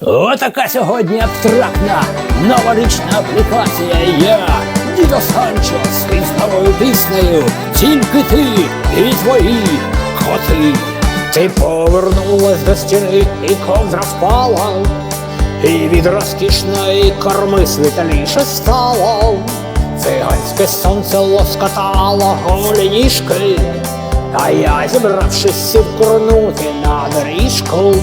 Отака сьогодні абстрактна новорічна аплікація. Я, Дідо Санчо, з старою піснею, тільки ти і твої коти. Ти повернулась до стіни і ковдра впала, і від розкішної корми світліше стало. Циганське сонце лоскотало голі ніжки, а я, зібравшись сів курнути на доріжку.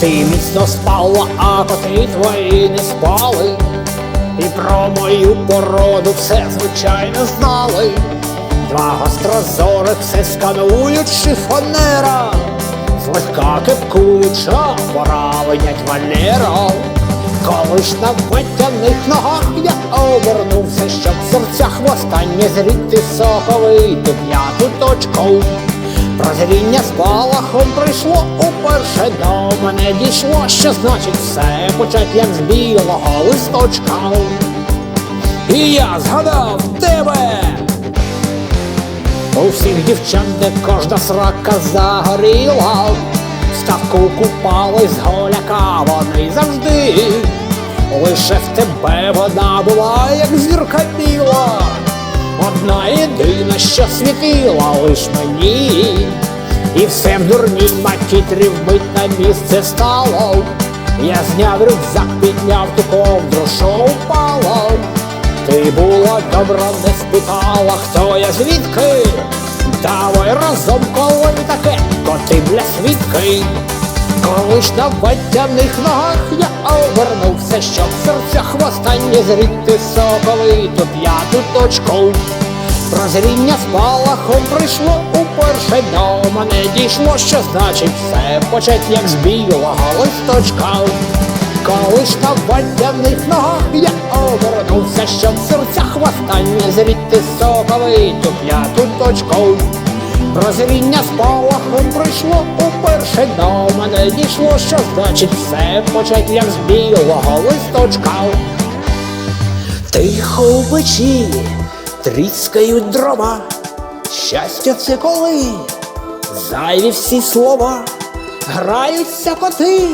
Ти міцно спала, а коти твої не спали. І про мою породу все звичайно знали. Два гострозорих все сканують шифонера, злегка кипкуюча, пора винять Валера. Коли ж на витяних ногах я обернувся, щоб в серцях востаннє зріти соковиту п'яту точку. Прозріння з балахом прийшло уперше до мене дійшло, що значить все почать як з білого листочка. І я згадав тебе. У всіх дівчат, де кожна срака загоріла, ставку купались голяка вони завжди. Лише в тебе вона була, як зірка біла. Одна єдина, що світила лиш мені, і все в дурній макітрі вбить на місце стало. Я зняв рюкзак, підняв ту ковдру, що упала. Ти була добра, не спитала, хто я звідки. Давай разом коли таке, коти бля свідки. Коли ж на водяних ногах я обернувся, щоб в серцях востаннє зріти соковиту п'яту точку. Прозріння з балахом прийшло уперше до мене дійшло, що значить все почать як з білого листочка. Коли ж на водяних ногах я обернувся, щоб в серцях востаннє зріти соковиту п'яту точку. Прозріння з палахом прийшло уперше до мене дійшло, що значить все почать як з білого листочка. Тихо у печі тріскають дрова. Щастя це коли? Зайві всі слова, граються коти,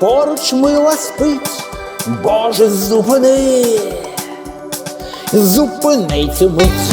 поруч мила спить, Боже, зупини. Зупини цю мить,